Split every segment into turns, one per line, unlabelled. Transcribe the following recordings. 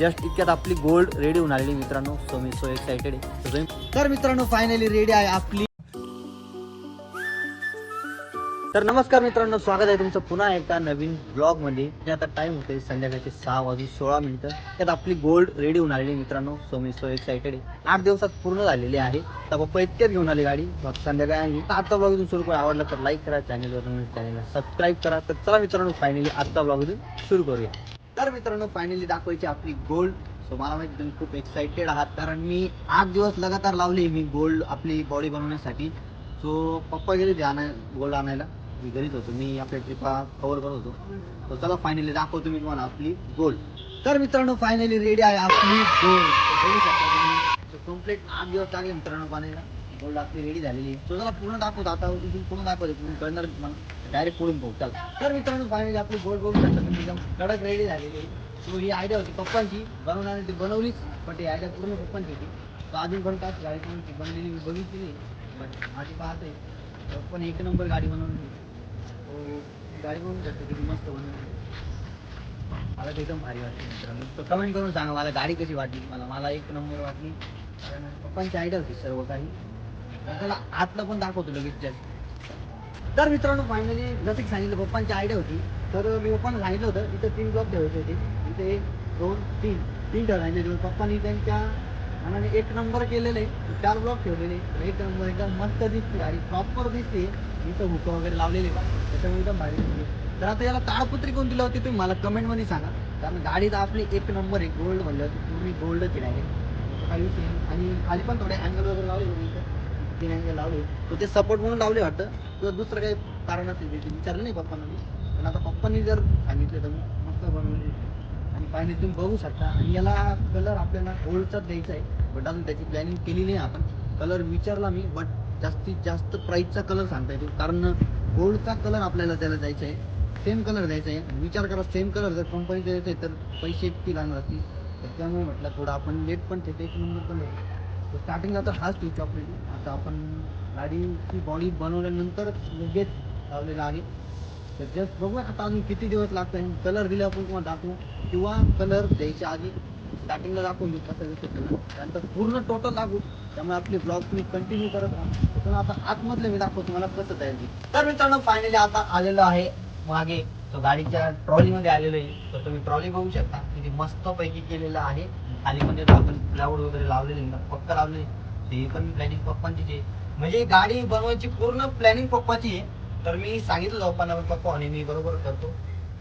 Just इतक्यात आपली gold ready होऊन आलेली मित्रांनो. सो मी सो एक्साइटेड आहे. तर मित्रांनो फायनली रेडी आहे आपली तर नमस्कार मित्रांनो स्वागत आहे तुमचं पुन्हा एका नवीन ब्लॉगमध्ये जे आता टाइम होते संध्याकाळचे सहा वाजून सोळा मिनिटं. त्यात आपली गोल्ड रेडी होऊन आलेली मित्रांनो. सो मी सो एक्साइटेड आहे. आठ दिवसात पूर्ण झालेली आहे. तर पप्पा इतक्यात घेऊन आली गाडी. मग संध्याकाळी आणली तर आता ब्लॉग सुरू करा. आवडलं तर लाईक करा चॅनलवर चॅनलला सबस्क्राईब करा. तर चला मित्रांनो फायनली आजचा ब्लॉग सुरू करूया. तर मित्रांनो फायनली दाखवायची आपली गोल्ड सो मला माहिती तुम्ही खूप एक्साइटेड आहात. कारण मी आठ दिवस लगातार लावले मी गोल्ड आपली बॉडी बनवण्यासाठी. सो पप्पा गेले ते आणाय गोल्ड आणायला. मी घरीच होतो. मी आपल्या ट्रिपा कव्हर करत होतो. तर चला फायनली दाखवतो मी तुम्हाला आपली गोल्ड तर मित्रांनो फायनली रेडी आहे आपली गोल्ड कंप्लीट आठ दिवस लागले मित्रांनो पाण्याला गोल्ड आपली रेडी झालेली. आहे पूर्ण दाखवत आता तिथून पूर्ण दाखवतो पूर्ण कळणार डायरेक्ट पुढून पाहू. चला. तर मित्रांनो फायनली आपली गोल्ड बघू एकदम कडक रेडी झालेली. सो ही आयडिया होती पप्पांची. बनवणारी ती बनवलीच पण ती आयडिया पूर्ण पप्पांची होती. तो अजून पण काय गाडी पण ती बनलेली मी बघितली नाही पण माझी पाहते पण एक नंबर गाडी बनवली. हो गाडी बनवून शकते. किती मस्त बनवली. मला ते एकदम भारी वाटते मित्रांनो. तो कमेंट करून सांगा मला गाडी कशी वाटली? मला मला एक नंबर वाटली. कारण पप्पांची आयडिया होती सर्व काही. त्याला आतलं पण दाखवतो लगेच जस्ट तर मित्रांनो फायनली जसं की सांगितलं पप्पांची आयडिया होती. तर मी पप्पांना सांगितलं होतं इथं तीन ब्लॉक ठेवायचे होते. इथे एक दोन तीन. तीन ठेवायचे होते. पप्पांनी त्यांच्या मनाने एक नंबर केलेले. चार ब्लॉक ठेवलेले. एक नंबर एकदम मस्त दिसते आणि प्रॉपर दिसते. इथं हुकं वगैरे लावलेले त्याच्यामुळे एकदम भारी दिसते. तर आता याला ताळपत्री कोणती लावते तुम्ही मला कमेंटमध्ये सांगा. कारण गाडी तर आपली एक नंबर आहे गोल्ड म्हणलं पूर्ण गोल्डच आहे. काही नाही. आणि खाली पण थोडे अँगल वगैरे लावले होते. इथं तिने लावले. तर ते सपोर्ट म्हणून लावले वाटतं. किंवा दुसरं काही कारण असेल ते विचारलं नाही पप्पांना मी. पण आता पप्पांनी जर सांगितलं तर मस्त बनवले. आणि पाहिजे तुम्ही बघू शकता. आणि याला कलर आपल्याला गोल्डचाच द्यायचा आहे. बट अजून त्याची प्लॅनिंग केली नाही आपण. कलर विचारला मी बट जास्तीत जास्त प्राईसचा कलर सांगता येतो कारण गोल्डचा कलर आपल्याला त्याला द्यायचा आहे. सेम कलर द्यायचा आहे. विचार करा सेम कलर जर कंपनीचा द्यायचा आहे तर पैसे इतकी लागणार असतील. तर त्यामुळे म्हटलं थोडं आपण लेट पण ठेवतो. एक नंबर कलर स्टार्टिंगला तर हाच ठेवू चॉकलेट आता आपण गाडीची बॉडी बनवल्यानंतर लगेच लावलेला आहे. तर जस्ट बघूया आता अजून किती दिवस लागतात कलर दिले आपण तुम्हाला दाखवू. किंवा कलर द्यायच्या आधी स्टार्टिंगला दाखवून देऊ कसं दिसतं कलर त्यानंतर पूर्ण टोटल लागू. त्यामुळे आपली ब्लॉग तुम्ही कंटिन्यू करत राहा. पण आता आतमधले मी दाखवतो तुम्हाला कसं तयार तर मित्रांनो फायनली आता आलेलो आहे मागे. तो गाडीच्या ट्रॉलीमध्ये आलेलो आहे. तर तुम्ही ट्रॉली बघू शकता. किती मस्त पैकी केलेलं आहे. खाली म्हणजे आपण क्लाउड वगैरे लावलेले ना पक्का लावलेले ते पण प्लॅनिंग पप्पांची आहे. म्हणजे गाडी बनवायची पूर्ण प्लॅनिंग पप्पाची आहे. तर मी सांगितलं पप्पांना पप्पा आणि मी बरोबर करतो.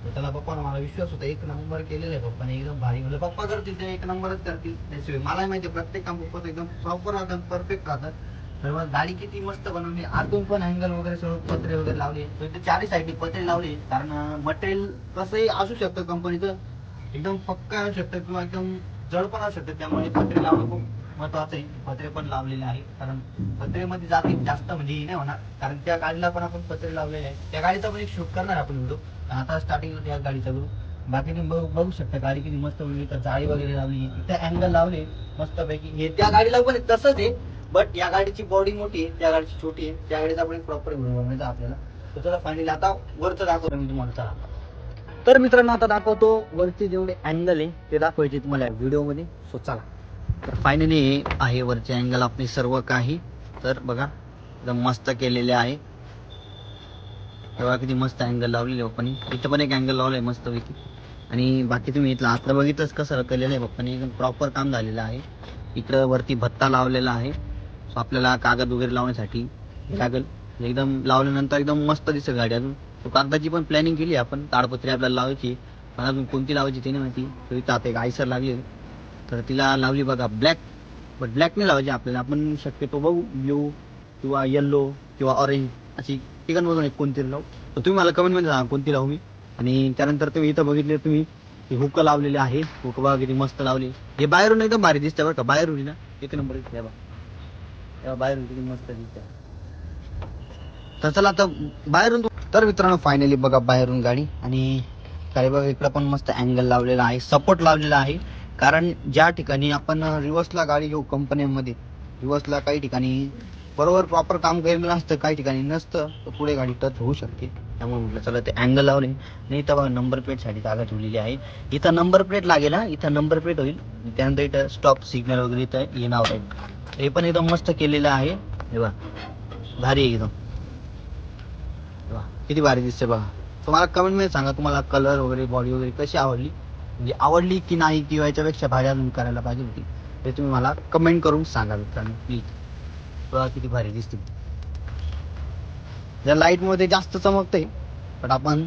तर त्याला पप्पानं मला विश्वास होता. एक नंबर केलेला आहे पप्पाने. एकदम भारी. म्हणजे पप्पा करतील ते एक नंबरच करतील. त्याशिवाय मला माहिती आहे प्रत्येक काम पप्पाचं एकदम प्रॉपर राहतात परफेक्ट राहतात. तर मग गाडी किती मस्त बनवली. आतून पण अँगल वगैरे सर्व पत्रे वगैरे लावले. तर चारही साईडने पत्रे लावले. कारण मटेरियल कसंही असू शकतं कंपनीचं एकदम पक्का असू शकतं किंवा एकदम जड पण असू शकतं. त्यामुळे पत्रे लावणं खूप महत्वाचं आहे. पत्रे पण लावलेले आहे कारण पत्रेमध्ये जाते जास्त म्हणजे नाही होणार. कारण त्या गाडीला पण आपण पत्रे लावलेले आहे त्या गाडीचा पण एक शूट करणार आपण व्हिडिओ आता स्टार्टिंगला या गाडीचा करू बाकी तुम्ही बघू बघू शकता गाडी किती मस्त बनवली. तर जाळी वगैरे लावली. त्या अँगल लावले. मस्त पैकी हे त्या गाडीला पण तसंच आहे. बट या गाडीची बॉडी मोठी आहे त्या गाडीची छोटी आहे त्या गाडीचा पण प्रॉपर व्हिडिओ बनवायचा आपल्याला. तर त्याला फायनली आता वरचं दाखवतो मी तुम्हाला चला. तर मित्रांनो आता दाखवतो वरचे जेवढे अँगल आहे ते दाखवायचे तुम्हाला व्हिडिओमध्ये सो चला. तर फायनली हे आहे वरचे अँगल आपले सर्व काही. तर बघा एकदम मस्त केलेले आहे. तेव्हा किती मस्त अँगल लावलेले पप्पानी. इथं पण एक अँगल लावलाय मस्त पैकी आणि बाकी तुम्ही इथलं आतलं बघितलंच कसं केलेलं आहे पप्पानी. एकदम प्रॉपर काम झालेलं आहे. इकडं वरती भत्ता लावलेला आहे. सो आपल्याला कागद वगैरे लावण्यासाठी लागेल एकदम लावल्यानंतर एकदम मस्त दिसेल गाडी अजून. तो कागदाची पण प्लॅनिंग केली आपण. ताडपत्री आपल्याला लावायची. पण अजून कोणती लावायची ते नाही माहिती. तर इथं आता एक आयसर लागली तर तिला लावली बघा ब्लॅक बट ब्लॅक नाही लावायची आपल्याला. आपण शक्यतो बघू ब्ल्यू किंवा येल्लो किंवा ऑरेंज अशी तिघांमधून एक कोणती लावू. तर तुम्ही मला कमेंटमध्ये सांगा कोणती लावू मी. आणि त्यानंतर तुम्ही इथं बघितले तुम्ही हुक लावलेले आहे. हुक बघा किती मस्त लावले. हे बाहेरून एकदम भारी दिसतं बरं का. बाहेरून ना. एक नंबर दिसतंय बघा. तेव्हा बाहेरून किती मस्त दिसते. तर चला आता बाहेरून तू- तर मित्रांनो फायनली बघा बाहेरून गाडी. आणि काय बघा इकडं पण मस्त अँगल लावलेला आहे सपोर्ट लावलेला आहे. कारण ज्या ठिकाणी आपण रिव्हर्सला गाडी घेऊ कंपन्यांमध्ये रिव्हर्सला काही ठिकाणी बरोबर प्रॉपर काम केलेलं नसतं काही ठिकाणी नसतं तर पुढे गाडी टच होऊ शकते. त्यामुळे म्हटलं चला ते अँगल लावले. आणि इथं बघा नंबर प्लेटसाठी जागा ठेवलेली आहे. इथं नंबर प्लेट लागेल हा. इथं नंबर प्लेट होईल. त्यानंतर इथं स्टॉप सिग्नल वगैरे इथं येणार आहे. हे पण एकदम मस्त केलेलं आहे. हे बघा. भारी आहे एकदम किती भारी दिसते बघा. तुम्हाला कमेंटमध्ये सांगा तुम्हाला कलर वगैरे बॉडी वगैरे कशी आवडली? म्हणजे आवडली की नाही किंवा याच्यापेक्षा भारी अजून करायला पाहिजे होती. ते तुम्ही मला कमेंट करून सांगा मित्रांनो प्लीज बघा किती भारी दिसते त्या लाइटमध्ये जास्त चमकते पण आपण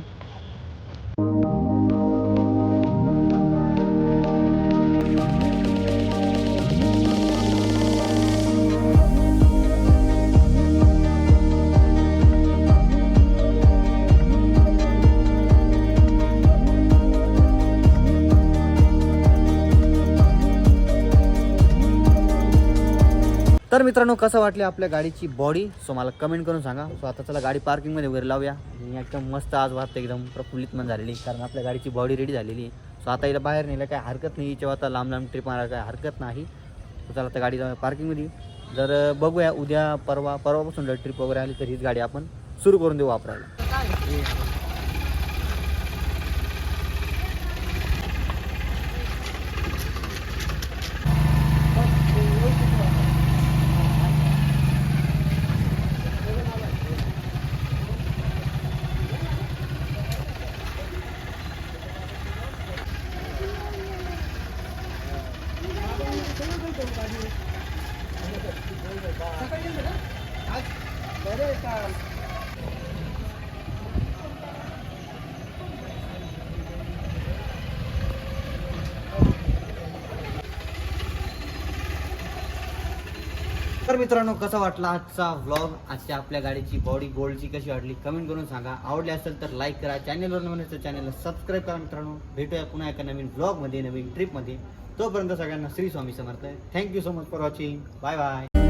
तर मित्रांनो कसं वाटले आपल्या गाडीची बॉडी सो मला कमेंट करून सांगा. सो आता चला गाडी पार्किंगमध्ये वगैरे लावूया. आणि एकदम मस्त आज वाटतं एकदम प्रफुल्लित मन झालेली. कारण आपल्या गाडीची बॉडी रेडी झालेली. सो आता इथं बाहेर नेलं काय हरकत नाही. जेव्हा आता लांब लांब ट्रिप मारायला काय हरकत नाही. सो चला आता गाडी पार्किंगमध्ये जर बघूया उद्या परवा परवापासून जर ट्रिप वगैरे आली तर हीच गाडी आपण सुरू करून देऊ वापरायला. तर मित्रांनो कसा वाटला आजचा व्लॉग आजच्या आपल्या गाडीची बॉडी गोल्डची कशी वाटली? कमेंट करून सांगा. आवडली असेल तर लाईक करा. चॅनलवर नवीन असेल चॅनलला सबस्क्राईब करा मित्रांनो. भेटूया पुन्हा एका नवीन ब्लॉगमध्ये नवीन ट्रिपमध्ये तोपर्यंत सगळ्यांना Shri Swami Samarth. Thank you so much for watching bye bye